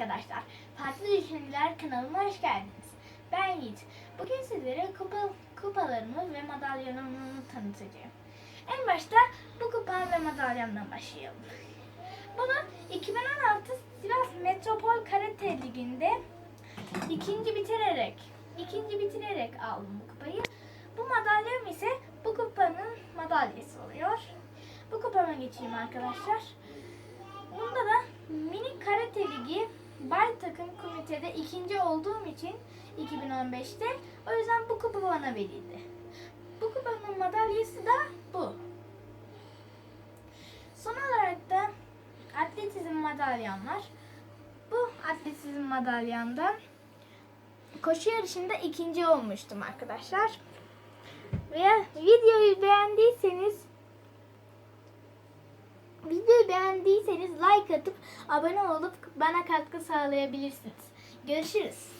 arkadaşlar. Farklı Düşünceler kanalıma hoş geldiniz. Ben Yiğit. Bugün sizlere kupa, kupalarımı ve madalyonumu tanıtacağım. En başta bu kupa ve madalyamdan başlayalım. Bunu 2016 Sivas Metropol Karate Ligi'nde ikinci bitirerek ikinci bitirerek aldım bu kupayı. Bu madalyam ise bu kupanın madalyası oluyor. Bu kupama geçeyim arkadaşlar. Bunda da mini karate bay takım komitede ikinci olduğum için 2015'te o yüzden bu kupa bana verildi. Bu kupanın madalyası da bu. Son olarak da atletizm madalyam var. Bu atletizm madalyamdan koşu yarışında ikinci olmuştum arkadaşlar. Ve videoyu beğendiyseniz Videoyu beğendiyseniz like atıp abone olup bana katkı sağlayabilirsiniz. Görüşürüz.